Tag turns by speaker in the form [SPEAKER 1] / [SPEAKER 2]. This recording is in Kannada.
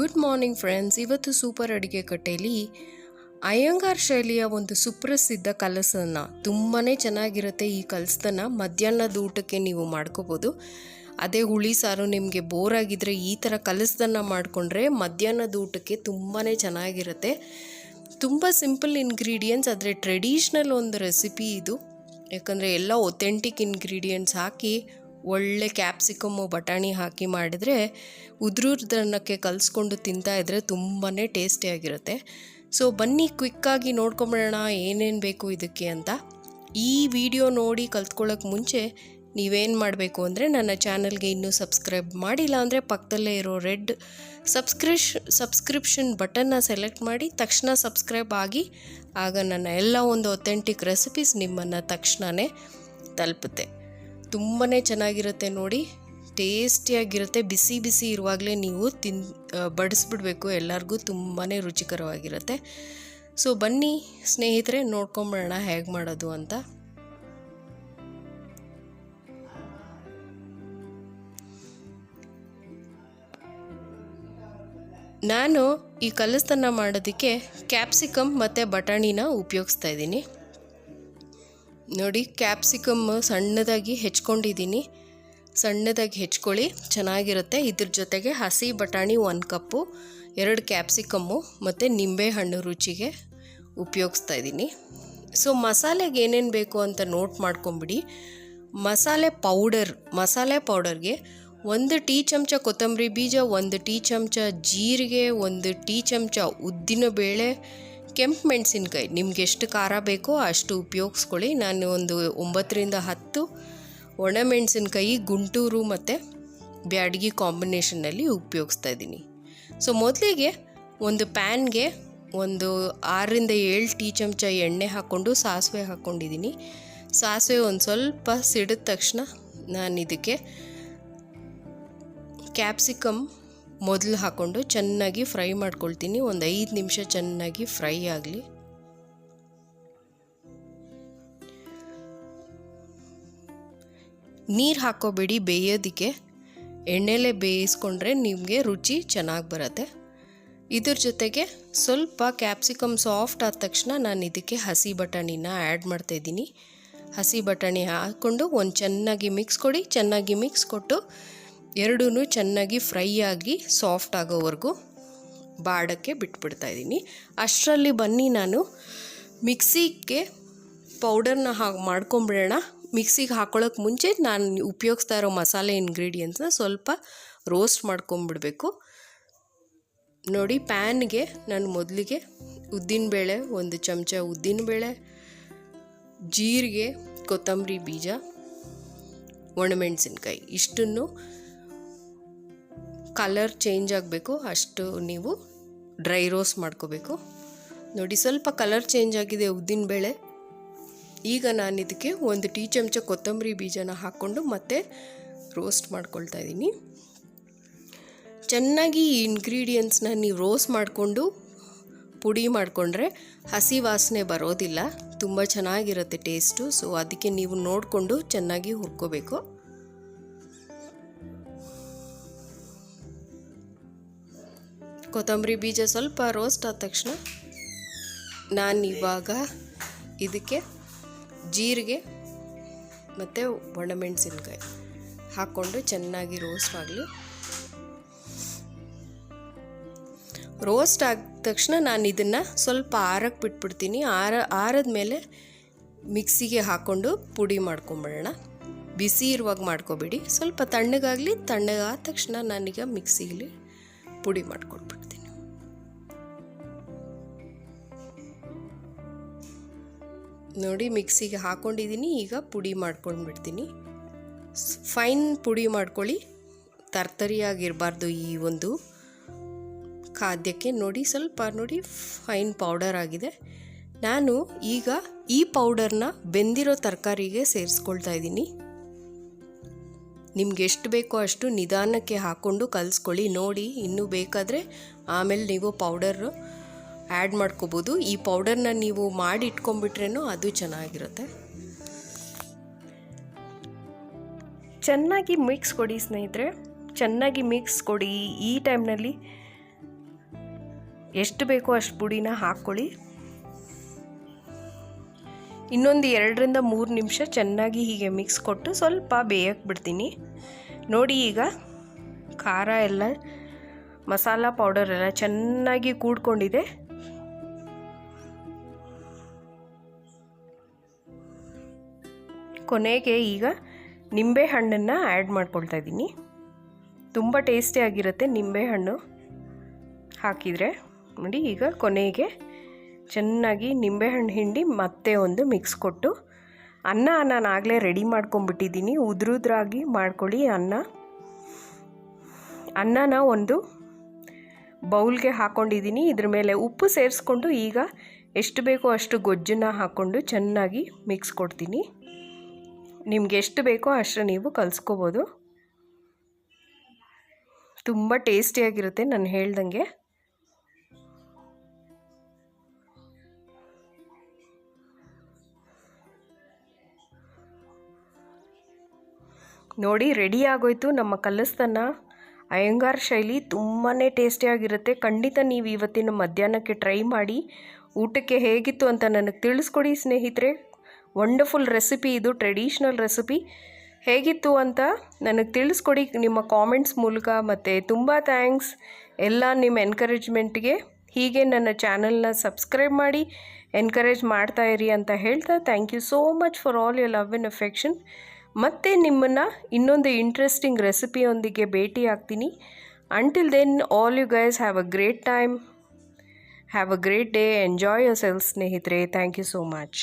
[SPEAKER 1] ಗುಡ್ ಮಾರ್ನಿಂಗ್ ಫ್ರೆಂಡ್ಸ್ ಇವತ್ತು ಸೂಪರ್ ಅಡುಗೆ ಕಟ್ಟೆಯಲ್ಲಿ ಅಯ್ಯಂಗಾರ್ ಶೈಲಿಯ ಒಂದು ಸುಪ್ರಸಿದ್ಧ ಕಲಸನ್ನು ತುಂಬಾ ಚೆನ್ನಾಗಿರುತ್ತೆ ಈ ಕಲಸದನ್ನ ಮಧ್ಯಾಹ್ನದ ಊಟಕ್ಕೆ ನೀವು ಮಾಡ್ಕೋಬೋದು. ಅದೇ ಹುಳಿ ಸಾರು ನಿಮಗೆ ಬೋರ್ ಆಗಿದ್ರೆ ಈ ಥರ ಕಲಸದನ್ನ ಮಾಡಿಕೊಂಡ್ರೆ ಮಧ್ಯಾಹ್ನದ ಊಟಕ್ಕೆ ತುಂಬಾ ಚೆನ್ನಾಗಿರುತ್ತೆ. ತುಂಬ ಸಿಂಪಲ್ ಇಂಗ್ರೀಡಿಯೆಂಟ್ಸ್ ಆದರೆ ಟ್ರೆಡಿಷ್ನಲ್ ಒಂದು ರೆಸಿಪಿ ಇದು. ಯಾಕಂದರೆ ಎಲ್ಲ ಒಥೆಂಟಿಕ್ ಇಂಗ್ರೀಡಿಯೆಂಟ್ಸ್ ಹಾಕಿ ಒಳ್ಳೆ ಕ್ಯಾಪ್ಸಿಕಮ್ಮು ಬಟಾಣಿ ಹಾಕಿ ಮಾಡಿದರೆ ಉದುರುದನ್ನಕ್ಕೆ ಕಲಿಸ್ಕೊಂಡು ತಿಂತಾ ಇದ್ದರೆ ತುಂಬಾ ಟೇಸ್ಟಿಯಾಗಿರುತ್ತೆ ಸೊ ಬನ್ನಿ ಕ್ವಿಕ್ಕಾಗಿ ನೋಡ್ಕೊಂಬಿಡೋಣ ಏನೇನು ಬೇಕು ಇದಕ್ಕೆ ಅಂತ. ಈ ವಿಡಿಯೋ ನೋಡಿ ಕಲ್ತ್ಕೊಳ್ಳೋಕೆ ಮುಂಚೆ ನೀವೇನು ಮಾಡಬೇಕು ಅಂದರೆ ನನ್ನ ಚಾನಲ್ಗೆ ಇನ್ನೂ ಸಬ್ಸ್ಕ್ರೈಬ್ ಮಾಡಿಲ್ಲ ಅಂದರೆ ಪಕ್ಕದಲ್ಲೇ ಇರೋ ರೆಡ್ ಸಬ್ಸ್ಕ್ರಿಷ್ ಸಬ್ಸ್ಕ್ರಿಪ್ಷನ್ ಬಟನ್ನ ಸೆಲೆಕ್ಟ್ ಮಾಡಿ ತಕ್ಷಣ ಸಬ್ಸ್ಕ್ರೈಬ್ ಆಗಿ ಆಗ ನನ್ನ ಎಲ್ಲ ಒಂದು ಒಥೆಂಟಿಕ್ ರೆಸಿಪೀಸ್ ನಿಮ್ಮನ್ನು ತಕ್ಷಣವೇ ತಲುಪುತ್ತೆ. ತುಂಬಾ ಚೆನ್ನಾಗಿರುತ್ತೆ ನೋಡಿ. ಟೇಸ್ಟಿಯಾಗಿರುತ್ತೆ. ಬಿಸಿ ಬಿಸಿ ಇರುವಾಗಲೇ ನೀವು ತಿನ್ ಬಡಿಸ್ಬಿಡ್ಬೇಕು. ಎಲ್ಲರಿಗೂ ತುಂಬಾ ರುಚಿಕರವಾಗಿರುತ್ತೆ. ಸೊ, ಬನ್ನಿ ಸ್ನೇಹಿತರೆ ನೋಡ್ಕೊಂಬಿಡೋಣ ಹೇಗೆ ಮಾಡೋದು ಅಂತ. ನಾನು ಈ ಕಲಸ್ತನ್ನ ಮಾಡೋದಕ್ಕೆ ಕ್ಯಾಪ್ಸಿಕಮ್ ಮತ್ತು ಬಟಾಣಿನ ಉಪಯೋಗಿಸ್ತಾ ಇದ್ದೀನಿ. ನೋಡಿ ಕ್ಯಾಪ್ಸಿಕಮ್ ಸಣ್ಣದಾಗಿ ಹೆಚ್ಕೊಂಡಿದ್ದೀನಿ ಸಣ್ಣದಾಗಿ ಹೆಚ್ಕೊಳ್ಳಿ, ಚೆನ್ನಾಗಿರುತ್ತೆ. ಇದ್ರ ಜೊತೆಗೆ ಹಸಿ ಬಟಾಣಿ ಒಂದು ಕಪ್ಪು, ಎರಡು ಕ್ಯಾಪ್ಸಿಕಮ್ಮು ಮತ್ತು ನಿಂಬೆಹಣ್ಣು ರುಚಿಗೆ ಉಪಯೋಗಿಸ್ತಾ ಇದ್ದೀನಿ ಸೊ ಮಸಾಲೆಗೆ ಏನೇನು ಬೇಕು ಅಂತ ನೋಟ್ ಮಾಡ್ಕೊಂಬಿಡಿ. ಮಸಾಲೆ ಪೌಡರ್ ಮಸಾಲೆ ಪೌಡರ್ಗೆ ಒಂದು ಟೀ ಚಮಚ ಕೊತ್ತಂಬರಿ ಬೀಜ, ಒಂದು ಟೀ ಚಮಚ ಜೀರಿಗೆ, ಒಂದು ಟೀ ಚಮಚ ಉದ್ದಿನ ಬೇಳೆ ಕೆಂಪು ಮೆಣಸಿನ್ಕಾಯಿ, ನಿಮ್ಗೆ ಎಷ್ಟು ಖಾರ ಬೇಕೋ ಅಷ್ಟು ಉಪಯೋಗಿಸ್ಕೊಳ್ಳಿ. ನಾನು ಒಂದು ಒಂಬತ್ತರಿಂದ ಹತ್ತು ಒಣಮೆಣಸಿನ್ಕಾಯಿ ಗುಂಟೂರು ಮತ್ತು ಬ್ಯಾಡಗಿ ಕಾಂಬಿನೇಷನ್ನಲ್ಲಿ ಉಪಯೋಗಿಸ್ತಾ ಇದ್ದೀನಿ. ಸೊ, ಮೊದಲಿಗೆ ಒಂದು ಪ್ಯಾನ್ಗೆ ಒಂದು ಆರರಿಂದ ಏಳು ಟೀ ಚಮಚ ಎಣ್ಣೆ ಹಾಕ್ಕೊಂಡು ಸಾಸಿವೆ ಹಾಕ್ಕೊಂಡಿದ್ದೀನಿ. ಸಾಸಿವೆ ಒಂದು ಸ್ವಲ್ಪ ಸಿಡಿದ ತಕ್ಷಣ ನಾನು ಇದಕ್ಕೆ ಕ್ಯಾಪ್ಸಿಕಮ್ ಮೊದಲು ಹಾಕ್ಕೊಂಡು ಚೆನ್ನಾಗಿ ಫ್ರೈ ಮಾಡ್ಕೊಳ್ತೀನಿ. ಒಂದು ಐದು ನಿಮಿಷ ಚೆನ್ನಾಗಿ ಫ್ರೈ ಆಗಲಿ. ನೀರು ಹಾಕೋಬೇಡಿ ಬೇಯೋದಕ್ಕೆ. ಎಣ್ಣೆಲೆ ಬೇಯಿಸ್ಕೊಂಡ್ರೆ ನಿಮಗೆ ರುಚಿ ಚೆನ್ನಾಗಿ ಬರುತ್ತೆ. ಇದ್ರ ಜೊತೆಗೆ ಸ್ವಲ್ಪ ಕ್ಯಾಪ್ಸಿಕಮ್ ಸಾಫ್ಟ್ ಆದ ತಕ್ಷಣ ನಾನು ಇದಕ್ಕೆ ಹಸಿ ಬಟಾಣಿನ ಆ್ಯಡ್ ಮಾಡ್ತಾಯಿದ್ದೀನಿ ಹಸಿ ಬಟಾಣಿ ಹಾಕ್ಕೊಂಡು ಒಂದು ಚೆನ್ನಾಗಿ ಮಿಕ್ಸ್ ಕೊಡಿ. ಚೆನ್ನಾಗಿ ಮಿಕ್ಸ್ ಕೊಟ್ಟು ಎರಡೂ ಚೆನ್ನಾಗಿ ಫ್ರೈ ಆಗಿ ಸಾಫ್ಟ್ ಆಗೋವರೆಗೂ ಬಾಡಕ್ಕೆ ಬಿಟ್ಬಿಡ್ತಾ ಇದ್ದೀನಿ. ಅಷ್ಟರಲ್ಲಿ ಬನ್ನಿ ನಾನು. ಮಿಕ್ಸಿಗೆ ಪೌಡರ್ನ ಹಾಗೆ ಮಾಡ್ಕೊಂಬಿಡೋಣ. ಮಿಕ್ಸಿಗೆ ಹಾಕೊಳ್ಳೋಕೆ ಮುಂಚೆ ನಾನು ಉಪಯೋಗಿಸ್ತಾ ಇರೋ ಮಸಾಲೆ ಇಂಗ್ರೀಡಿಯೆಂಟ್ಸ್ನ ಸ್ವಲ್ಪ ರೋಸ್ಟ್ ಮಾಡ್ಕೊಂಬಿಡಬೇಕು. ನೋಡಿ, ಪ್ಯಾನ್ಗೆ ನಾನು ಮೊದಲಿಗೆ ಉದ್ದಿನಬೇಳೆ, ಒಂದು ಚಮಚ ಉದ್ದಿನಬೇಳೆ, ಜೀರಿಗೆ, ಕೊತ್ತಂಬರಿ ಬೀಜ, ಒಣಮೆಣಸಿನ್ಕಾಯಿ, ಇಷ್ಟನ್ನು ಕಲರ್ ಚೇಂಜ್ ಆಗಬೇಕು, ಅಷ್ಟು ನೀವು ಡ್ರೈ ರೋಸ್ಟ್ ಮಾಡ್ಕೋಬೇಕು. ನೋಡಿ, ಸ್ವಲ್ಪ ಕಲರ್ ಚೇಂಜ್ ಆಗಿದೆ ಉದ್ದಿನಬೇಳೆ ಈಗ ನಾನು ಇದಕ್ಕೆ ಒಂದು ಟೀ ಚಮಚ ಕೊತ್ತಂಬರಿ ಬೀಜನ ಹಾಕ್ಕೊಂಡು ಮತ್ತೆ ರೋಸ್ಟ್ ಮಾಡ್ಕೊಳ್ತಾ ಇದ್ದೀನಿ. ಚೆನ್ನಾಗಿ ಈ ಇಂಗ್ರೀಡಿಯೆಂಟ್ಸ್ನ ನೀವು ರೋಸ್ಟ್ ಮಾಡಿಕೊಂಡು ಪುಡಿ ಮಾಡಿಕೊಂಡ್ರೆ ಹಸಿ ವಾಸನೆ ಬರೋದಿಲ್ಲ. ತುಂಬ ಚೆನ್ನಾಗಿರುತ್ತೆ ಟೇಸ್ಟು ಸೊ ಅದಕ್ಕೆ ನೀವು ನೋಡಿಕೊಂಡು ಚೆನ್ನಾಗಿ ಹುರ್ಕೋಬೇಕು. ಕೊತ್ತಂಬರಿ ಬೀಜ ಸ್ವಲ್ಪ ರೋಸ್ಟ್ ಆದ ತಕ್ಷಣ ನಾನು ಇವಾಗ ಇದಕ್ಕೆ ಜೀರಿಗೆ ಮತ್ತು ಒಣಮೆಣಸಿನ್ಕಾಯಿ ಹಾಕ್ಕೊಂಡು ಚೆನ್ನಾಗಿ ರೋಸ್ಟ್ ಆಗಲಿ. ರೋಸ್ಟ್ ಆದ ತಕ್ಷಣ ನಾನು ಇದನ್ನು ಸ್ವಲ್ಪ ಆರಕ್ಕೆ ಬಿಟ್ಬಿಡ್ತೀನಿ. ಆರ ಆರದ ಮೇಲೆ ಮಿಕ್ಸಿಗೆ ಹಾಕ್ಕೊಂಡು ಪುಡಿ ಮಾಡ್ಕೊಂಬಿಡೋಣ. ಬಿಸಿ ಇರುವಾಗ ಮಾಡ್ಕೋಬೇಡಿ. ಸ್ವಲ್ಪ ತಣ್ಣಗಾಗಲಿ, ತಣ್ಣಗಾದ ತಕ್ಷಣ ನಾನೀಗ ಮಿಕ್ಸಿಲಿ ಪುಡಿ ಮಾಡ್ಕೊಂಡ್ಬಿಡ್ತೀನಿ. ನೋಡಿ, ಮಿಕ್ಸಿಗೆ ಹಾಕ್ಕೊಂಡಿದ್ದೀನಿ ಈಗ ಪುಡಿ ಮಾಡ್ಕೊಂಡ್ಬಿಡ್ತೀನಿ. ಫೈನ್ ಪುಡಿ ಮಾಡ್ಕೊಳ್ಳಿ. ತರ್ತರಿಯಾಗಿರಬಾರ್ದು ಈ ಒಂದು ಖಾದ್ಯಕ್ಕೆ. ನೋಡಿ, ಸ್ವಲ್ಪ ನೋಡಿ, ಫೈನ್ ಪೌಡರ್ ಆಗಿದೆ. ನಾನು ಈಗ ಈ ಪೌಡರ್ನ ಬೆಂದಿರೋ ತರಕಾರಿಗೆ ಸೇರಿಸ್ಕೊಳ್ತಾ ಇದ್ದೀನಿ. ನಿಮ್ಗೆ ಎಷ್ಟು ಬೇಕೋ ಅಷ್ಟು ನಿಧಾನಕ್ಕೆ ಹಾಕ್ಕೊಂಡು ಕಲಿಸ್ಕೊಳ್ಳಿ. ನೋಡಿ, ಇನ್ನೂ ಬೇಕಾದರೆ ಆಮೇಲೆ ನೀವು ಪೌಡರ್ ಆ್ಯಡ್ ಮಾಡ್ಕೋಬೋದು. ಈ ಪೌಡರ್ನ ನೀವು ಮಾಡಿ ಇಟ್ಕೊಂಡ್ಬಿಟ್ರೇನೂ ಅದು ಚೆನ್ನಾಗಿರುತ್ತೆ. ಚೆನ್ನಾಗಿ ಮಿಕ್ಸ್ ಕೊಡಿ ಸ್ನೇಹಿತರೆ. ಚೆನ್ನಾಗಿ ಮಿಕ್ಸ್ ಕೊಡಿ. ಈ ಟೈಮ್ನಲ್ಲಿ ಎಷ್ಟು ಬೇಕೋ ಅಷ್ಟು ಪುಡಿನ ಹಾಕ್ಕೊಳ್ಳಿ. ಇನ್ನೊಂದು ಎರಡರಿಂದ ಮೂರು ನಿಮಿಷ ಚೆನ್ನಾಗಿ ಹೀಗೆ ಮಿಕ್ಸ್ ಕೊಟ್ಟು ಸ್ವಲ್ಪ ಬೇಯಕ್ಕೆ ಬಿಡ್ತೀನಿ. ನೋಡಿ ಈಗ ಖಾರ ಎಲ್ಲ, ಮಸಾಲ ಪೌಡರ್ ಎಲ್ಲ ಚೆನ್ನಾಗಿ ಕೂಡ್ಕೊಂಡಿದೆ. ಕೊನೆಗೆ ಈಗ ನಿಂಬೆ ಹಣ್ಣನ್ನು ಆ್ಯಡ್ ಮಾಡ್ಕೊಳ್ತಾ ಇದ್ದೀನಿ. ತುಂಬ ಟೇಸ್ಟಿಯಾಗಿರುತ್ತೆ ನಿಂಬೆಹಣ್ಣು ಹಾಕಿದರೆ, ನೋಡಿ ಈಗ ಕೊನೆಗೆ ಚೆನ್ನಾಗಿ ನಿಂಬೆಹಣ್ಣು ಹಿಂಡಿ ಮತ್ತೆ ಒಂದು ಮಿಕ್ಸ್ ಕೊಟ್ಟು ಅನ್ನ ನಾನು ಆಗಲೇ ರೆಡಿ ಮಾಡ್ಕೊಂಬಿಟ್ಟಿದ್ದೀನಿ. ಉದ್ರುದ್ರಾಗಿ ಮಾಡ್ಕೊಳ್ಳಿ ಅನ್ನ. ಅನ್ನನ ಒಂದು ಬೌಲ್ಗೆ ಹಾಕ್ಕೊಂಡಿದ್ದೀನಿ ಇದ್ರ ಮೇಲೆ ಉಪ್ಪು ಸೇರಿಸ್ಕೊಂಡು ಈಗ ಎಷ್ಟು ಬೇಕೋ ಅಷ್ಟು ಗೊಜ್ಜನ್ನು ಹಾಕ್ಕೊಂಡು ಚೆನ್ನಾಗಿ ಮಿಕ್ಸ್ ಕೊಡ್ತೀನಿ. ನಿಮ್ಗೆ ಎಷ್ಟು ಬೇಕೋ ಅಷ್ಟು ನೀವು ಕಲಿಸ್ಕೋಬೋದು. ತುಂಬ ಟೇಸ್ಟಿಯಾಗಿರುತ್ತೆ ನಾನು ಹೇಳ್ದಂಗೆ. ನೋಡಿ ರೆಡಿ ಆಗೋಯ್ತು. ನಮ್ಮ ಕಲಸ್ತನ ಅಯ್ಯಂಗಾರ್ ಶೈಲಿ ತುಂಬಾ ಟೇಸ್ಟಿಯಾಗಿರುತ್ತೆ ಖಂಡಿತ ನೀವು ಇವತ್ತಿನ ಮಧ್ಯಾಹ್ನಕ್ಕೆ ಟ್ರೈ ಮಾಡಿ, ಊಟಕ್ಕೆ ಹೇಗಿತ್ತು ಅಂತ ನನಗೆ ತಿಳಿಸ್ಕೊಡಿ ಸ್ನೇಹಿತರೆ. ವಂಡರ್ಫುಲ್ ರೆಸಿಪಿ ಇದು ಟ್ರೆಡಿಷ್ನಲ್ ರೆಸಿಪಿ ಹೇಗಿತ್ತು ಅಂತ ನನಗೆ ತಿಳಿಸ್ಕೊಡಿ ನಿಮ್ಮ ಕಾಮೆಂಟ್ಸ್ ಮೂಲಕ. ಮತ್ತು ತುಂಬ ಥ್ಯಾಂಕ್ಸ್ ಎಲ್ಲ ನಿಮ್ಮ ಎನ್ಕರೇಜ್ಮೆಂಟ್ಗೆ ಹೀಗೆ ನನ್ನ ಚಾನಲ್ನ ಸಬ್ಸ್ಕ್ರೈಬ್ ಮಾಡಿ ಎನ್ಕರೇಜ್ ಮಾಡ್ತಾ ಇರಿ ಅಂತ ಹೇಳ್ತಾ thank you so much for all your love in affection ಮತ್ತೆ ನಿಮ್ಮನ್ನು ಇನ್ನೊಂದು ಇಂಟ್ರೆಸ್ಟಿಂಗ್ ರೆಸಿಪಿಯೊಂದಿಗೆ ಭೇಟಿ ಆಗ್ತೀನಿ. Until then all you guys have a great time have a great day enjoy yourself ಸ್ನೇಹಿತರೆ. Thank you so much